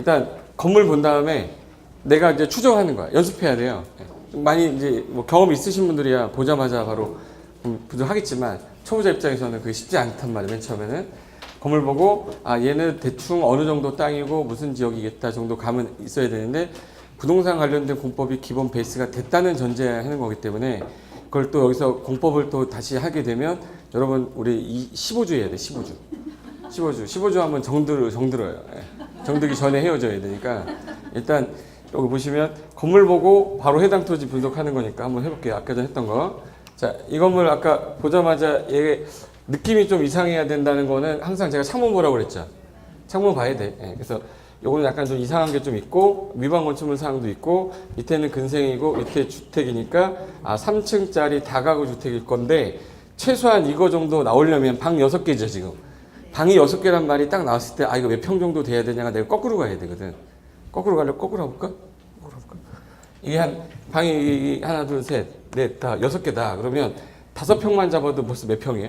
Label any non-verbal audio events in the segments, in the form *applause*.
일단 건물 본 다음에 내가 이제 추정하는 거야. 연습해야 돼요. 예. 많이 이제 뭐 경험 있으신 분들이야 보자마자 바로 음, 부정하겠지만 초보자 입장에서는 그게 쉽지 않단 말이에요. 맨 처음에는 건물 보고 아 얘는 대충 어느 정도 땅이고 무슨 지역이겠다 정도 감은 있어야 되는데 부동산 관련된 공법이 기본 베이스가 됐다는 전제하는 거기 때문에 그걸 또 여기서 공법을 또 다시 하게 되면 여러분 우리 이 15주 해야 돼 15주 15주 15주 하면 정들 정들어요 예. 정들기 전에 헤어져야 되니까 일단 여기 보시면 건물 보고 바로 해당 토지 분석하는 거니까 한번 해볼게요. 아까 전 했던 거 자 이 건물 아까 보자마자 얘 느낌이 좀 이상해야 된다는 거는 항상 제가 창문 보라고 그랬죠. 창문 봐야 돼. 예. 그래서 요거는 약간 좀 이상한 게 좀 있고 위반 건축물 사항도 있고 밑에는 근생이고 밑에 주택이니까 아 3층짜리 다가구 주택일 건데 최소한 이거 정도 나오려면 방 6개죠 지금 방이 6개란 말이 딱 나왔을 때 아 이거 몇 평 정도 돼야 되냐가 내가 거꾸로 가야 되거든 거꾸로 가려 거꾸로 가볼까? 거꾸로 가볼까? 이게 한 방이 하나 둘 셋 넷 다 여섯 개다 그러면 다섯 평만 잡아도 벌써 몇 평이에요?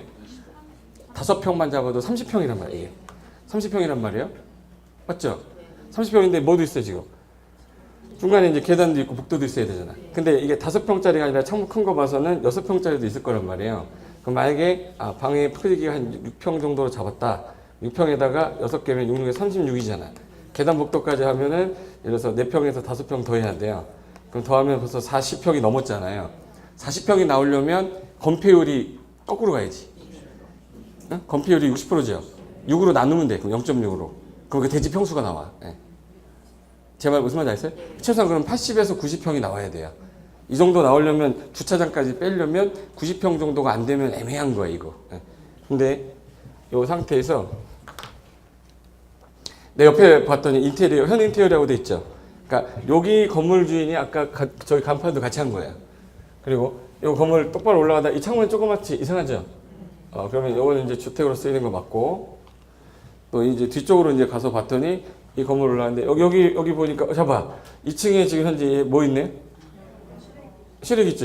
다섯 평만 잡아도 30평이란 말이에요 30평이란 말이에요 맞죠? 30평인데 뭐도 있어요 지금 중간에 이제 계단도 있고 복도도 있어야 되잖아 근데 이게 다섯 평짜리가 아니라 창문 큰 거 봐서는 여섯 평짜리도 있을 거란 말이에요 그럼 만약에 아, 방의 크기가 한 6평 정도로 잡았다. 6평에다가 6개면 6, 6에 36이잖아. 계단 복도까지 하면은 예를 들어서 4평에서 5평 더 해야 돼요. 그럼 더하면 벌써 40평이 넘었잖아요. 40평이 나오려면 건폐율이 거꾸로 가야지. 응? 건폐율이 60%죠. 6으로 나누면 돼. 그럼 0.6으로. 그럼 그 대지 평수가 나와. 예. 제말 무슨 말인지 아세요? 최소한 그럼 80에서 90평이 나와야 돼요. 이 정도 나오려면 주차장까지 빼려면 90평 정도가 안 되면 애매한 거야 이거. 예. 근데 이 상태에서 내 옆에 봤더니 인테리어 현 인테리어라고 돼 있죠. 그러니까 여기 건물 주인이 아까 가- 저기 간판도 같이 한 거예요. 그리고 이 건물 똑바로 올라가다 이 창문 조그맣지 이상하죠. 어, 그러면 이거는 이제 주택으로 쓰이는 거 맞고 또 이제 뒤쪽으로 이제 가서 봤더니 이 건물 올라왔는데 여기 여기 여기 보니까 어, 잡아 2층에 지금 현재 뭐 있네? 실외기 있죠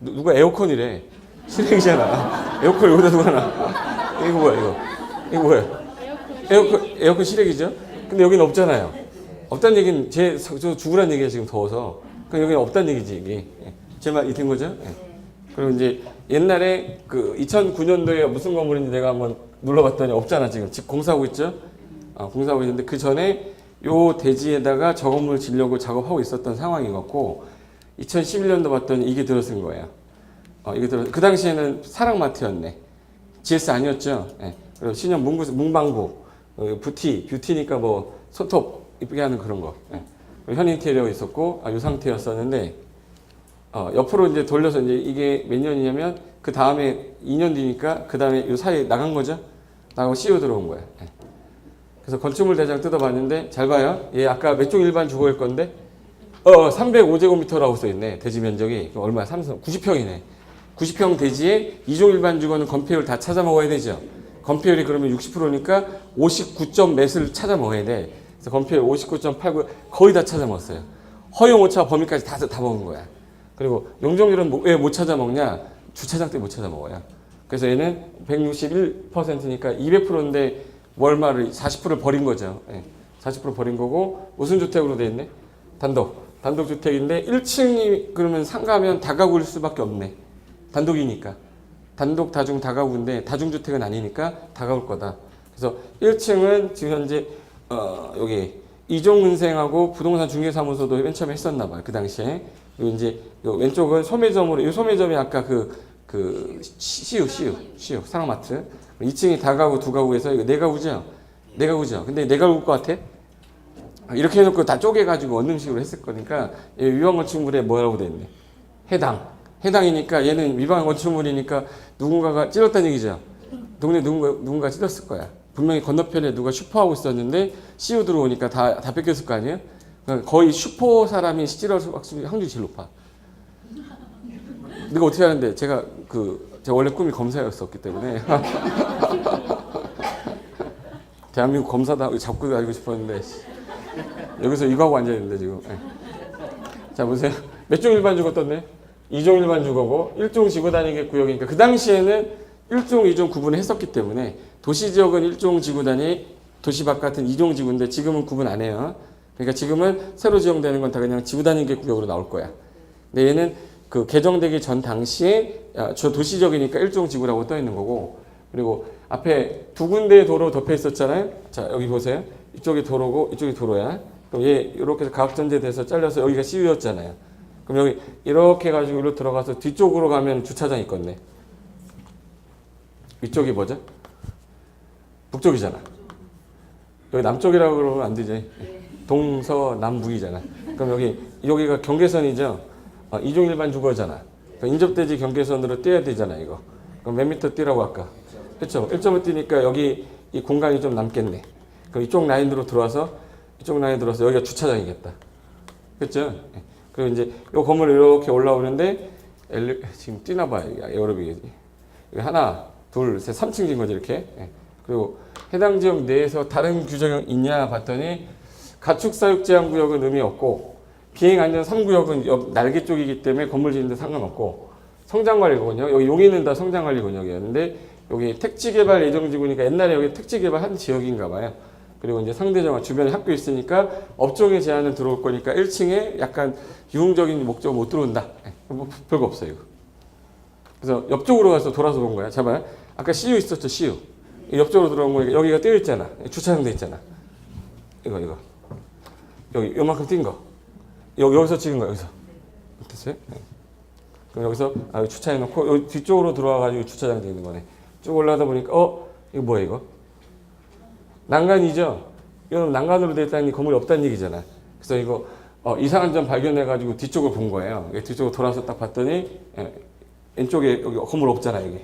누- 누가 에어컨이래. 실외기잖아. 에어컨 여기다 두고 하나. 이거 뭐야 이거? 이거 뭐야? 에어컨 에어컨 실외기죠? 근데 여기는 없잖아요. 없다는 얘기는 제 저 죽으란 얘기야 지금 더워서. 그럼 여기는 없다는 얘기지 이게. 제 말 이된 거죠? 예. 그리고 이제 옛날에 그 2009년도에 무슨 건물인지 내가 한번 눌러봤더니 없잖아 지금. 집 공사하고 있죠? 어, 공사하고 있는데 그 전에 요 대지에다가 저 건물 지려고 작업하고 있었던 상황인 것 같고 2011년도 봤더니 이게 들어선 거예요. 어, 이게 들어 그 당시에는 사랑마트였네. GS 아니었죠. 예. 그리고 신형 문구, 문방구, 어, 뷰티, 뷰티니까 뭐 손톱 이쁘게 하는 그런 거. 예. 현 인테리어 있었고 아, 이 상태였었는데 어, 옆으로 이제 돌려서 이제 이게 몇 년이냐면 그 다음에 2년 뒤니까 그 다음에 이 사이에 나간 거죠. 나가고 CEO 들어온 거예요. 예. 그래서 건축물 대장 뜯어봤는데 잘 봐요. 얘 아까 몇 종 일반 주거일 건데 어 305제곱미터라고 써 있네. 대지 면적이 얼마야? 30, 90평이네. 90평 대지에 2종 일반 주거는 건폐율 다 찾아 먹어야 되죠. 건폐율이 그러면 60%니까 59점 몇을 찾아 먹어야 돼. 그래서 건폐율 59.89 거의 다 찾아 먹었어요. 허용 오차 범위까지 다, 다 먹은 거야. 그리고 용적률은 왜 못 찾아 먹냐? 주차장 때 못 찾아 먹어요. 그래서 얘는 161%니까 200%인데 월말을 40%를 버린 거죠. 예. 40% 버린 거고 무슨 주택으로 돼 있네? 단독. 단독 주택인데 1층이 그러면 상가면 다가구일 수밖에 없네. 단독이니까. 단독 다중 다가구인데 다중 주택은 아니니까 다가올 거다. 그래서 1층은 지금 현재 어 여기 이종은생하고 부동산 중개사무소도 맨 처음에 했었나 봐요. 그 당시에. 그리고 이제 요 왼쪽은 소매점으로 이 소매점이 아까 그그 시우 시우 시우 상마트 2층이 다가구 두 가구에서 이거 네 가구죠 네 가구죠 근데 네 가구일 것 같아 이렇게 해놓고 다 쪼개가지고 원룸식으로 했을 거니까 얘 위반 건축물에 뭐라고 돼 있네? 해당. 해당이니까 얘는 위반 건축물이니까 누군가가 찔렀다는 얘기죠. 동네 누군가 누군가 찔렀을 거야. 분명히 건너편에 누가 슈퍼하고 있었는데 시우 들어오니까 다 다 뺏겼을 거 아니에요? 그러니까 거의 슈퍼 사람이 찔럴 확률이 제일 높아. 내가 어떻게 하는데? 제가 그 제가 원래 꿈이 검사였었기 때문에. *laughs* 대한민국 검사다 잡고 다니고 싶었는데 씨. 여기서 이거 하고 앉아 있는데 지금. 예. 자 보세요. 몇 종 일반 떴네? 2종 일반 주거고 1종 지구 단위 구역이니까 그 당시에는 1종, 2종 구분을 했었기 때문에 도시 지역은 1종 지구 단위, 도시 바깥은 2종 지구인데 지금은 구분 안 해요. 그러니까 지금은 새로 지정되는 건 다 그냥 지구 단위계 구역으로 나올 거야. 근데 얘는 그 개정되기 전 당시에 야, 저 도시적이니까 일종 지구라고 떠 있는 거고 그리고 앞에 두 군데 도로 덮여 있었잖아요. 자 여기 보세요. 이쪽이 도로고 이쪽이 도로야. 그럼 얘 이렇게 해서 가학전제돼서 잘려서 여기가 CU였잖아요. 그럼 여기 이렇게 해가지고 이리로 들어가서 뒤쪽으로 가면 주차장이 있겠네. 이쪽이 뭐죠? 북쪽이잖아. 여기 남쪽이라고 그러면 안 되지. 동서남북이잖아. 그럼 여기 여기가 경계선이죠. 어, 이종 일반 주거잖아. 인접대지 경계선으로 떼야 되잖아 이거. 그럼 몇 미터 뛰라고 할까? 그렇죠. 1점을 뛰니까 여기 이 공간이 좀 남겠네. 그럼 이쪽 라인으로 들어와서 이쪽 라인 들어와서 여기가 주차장이겠다. 그렇죠? 예. 그리고 이제 이 건물 이렇게 올라오는데 엘리, 지금 뛰나 봐요. 에어로빅이. 하나, 둘, 셋, 3층인 거죠 이렇게. 예. 그리고 해당 지역 내에서 다른 규정이 있냐 봤더니 가축 사육 제한 구역은 의미 없고 비행 안전 3구역은 옆 날개 쪽이기 때문에 건물 짓는데 상관없고 성장 관리 구역은요. 여기 여기는 다 성장 관리 구역이었는데 여기 택지 개발 예정 지구니까 옛날에 여기 택지 개발 한 지역인가 봐요. 그리고 이제 상대적으로 주변에 학교 있으니까 업종의 제한은 들어올 거니까 1층에 약간 유흥적인 목적 못 들어온다. 예, 뭐 별거 없어요. 그래서 옆쪽으로 가서 돌아서 본 거야. 잡아요. 아까 CU 있었죠, CU. 이 옆쪽으로 들어온 거니까 여기가 떼어 있잖아. 주차장 돼 있잖아. 이거 이거. 여기 요만큼 뛴 거. 여기 여기서 찍은 거 여기서. 됐어요? 네. 그럼 여기서 아, 주차해 놓고 여기 뒤쪽으로 들어와 가지고 주차장 돼 있는 거네. 쭉 올라가다 보니까 어 이거 뭐야 이거? 난간이죠. 이건 난간으로 돼 있다는 게 건물이 없다는 얘기잖아. 그래서 이거 어, 이상한 점 발견해 가지고 뒤쪽을 본 거예요. 이게 뒤쪽으로 돌아서 딱 봤더니 예, 왼쪽에 여기 건물 없잖아 여기.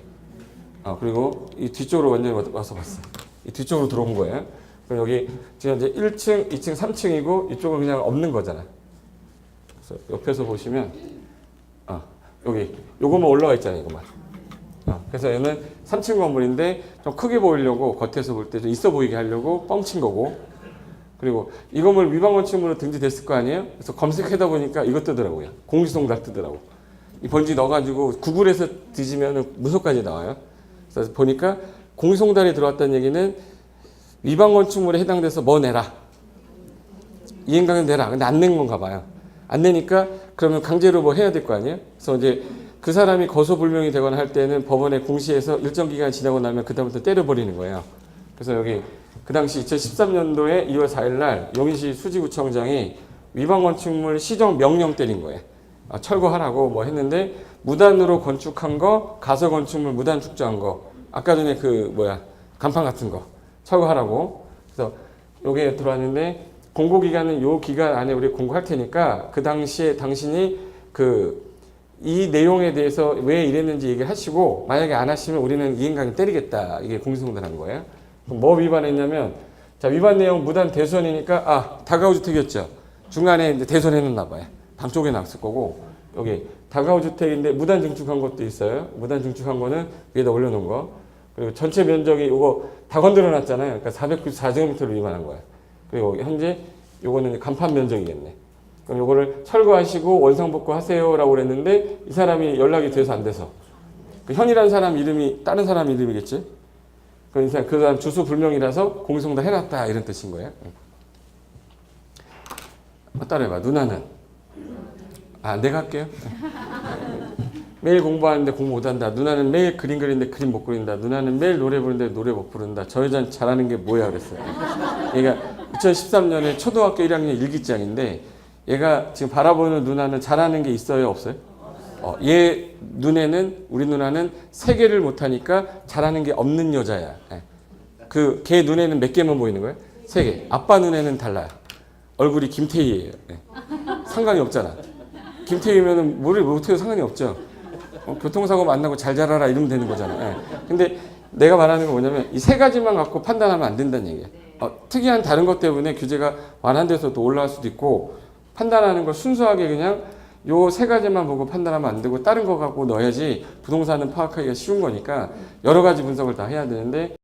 어, 그리고 이 뒤쪽으로 완전히 와- 와서 봤어. 이 뒤쪽으로 들어온 거예요. 그럼 여기 지금 이제 1층, 2층, 3층이고 이쪽은 그냥 없는 거잖아. 그래서 옆에서 보시면 어, 여기 요거만 올라가 있잖아요, 이거만. 어, 그래서 얘는 3층 건물인데 좀 크게 보이려고 겉에서 볼 때 좀 있어 보이게 하려고 뻥친 거고 그리고 이 건물 위반 건축물로 등재됐을 거 아니에요? 그래서 검색하다 보니까 이것 뜨더라고요. 공시송달 뜨더라고. 이 번지 넣어가지고 구글에서 뒤지면 문서까지 나와요. 그래서 보니까 공시송달이 들어왔다는 얘기는 위반 건축물에 해당돼서 뭐 내라. 이행강은 내라. 근데 안 낸 건가 봐요. 안 내니까 그러면 강제로 뭐 해야 될 거 아니에요? 그래서 이제 그 사람이 거소불명이 되거나 할 때는 법원에 공시해서 일정 기간 지나고 나면 그다음부터 때려버리는 거예요. 그래서 여기 그 당시 2013년도에 2월 4일 날 용인시 수지구청장이 위반 건축물 시정 명령 때린 거예요. 아, 철거하라고 뭐 했는데 무단으로 건축한 거, 가서 건축물 무단 축조한 거, 아까 전에 그 뭐야 간판 같은 거 철거하라고. 그래서 요게 들어왔는데 공고 기간은 요 기간 안에 우리 공고할 테니까 그 당시에 당신이 그 이 내용에 대해서 왜 이랬는지 얘기를 하시고 만약에 안 하시면 우리는 이행강을 때리겠다 이게 공시송달한 거예요. 그럼 뭐 위반했냐면 자 위반 내용 무단 대손이니까 아 다가구 주택이었죠. 중간에 이제 대손해놓나 봐요. 방 쪽에 놨을 거고 여기 다가구 주택인데 무단 증축한 것도 있어요. 무단 증축한 거는 위에다 올려놓은 거. 그리고 전체 면적이 이거 다 건드려 놨잖아요. 그러니까 494제곱미터를 위반한 거예요. 그리고 현재 요거는 간판 면적이겠네. 그럼 요거를 철거하시고 원상복구 하세요라고 그랬는데 이 사람이 연락이 돼서 안 돼서 그 현이라는 사람 이름이 다른 사람 이름이겠지? 그 인상 그 사람 주소 불명이라서 공성다 해놨다 이런 뜻인 거예요. 어, 따라해봐. 누나는 아 내가 할게요. *laughs* 매일 공부하는데 공부 못한다. 누나는 매일 그림 그리는데 그림 못 그린다. 누나는 매일 노래 부르는데 노래 못 부른다. 저 여자는 잘하는 게 뭐야 그랬어요. 얘가 2013년에 초등학교 1학년 일기장인데 얘가 지금 바라보는 누나는 잘하는 게 있어요 없어요? 어, 얘 눈에는 우리 누나는 세 개를 못하니까 잘하는 게 없는 여자야. 예. 그걔 눈에는 몇 개만 보이는 거예요? 세 개. 아빠 눈에는 달라요. 얼굴이 김태희예요. 예. 상관이 없잖아. 김태희면은 뭐를 못해도 상관이 없죠. 어, 교통사고 만나고 잘 자라라 이러면 되는 거잖아. 예. 근데 내가 말하는 건 뭐냐면 이 세 가지만 갖고 판단하면 안 된다는 얘기예요. 어, 특이한 다른 것 때문에 규제가 완화돼서 또 올라갈 수도 있고 판단하는 걸 순수하게 그냥 요 세 가지만 보고 판단하면 안 되고 다른 거 갖고 넣어야지 부동산은 파악하기가 쉬운 거니까 여러 가지 분석을 다 해야 되는데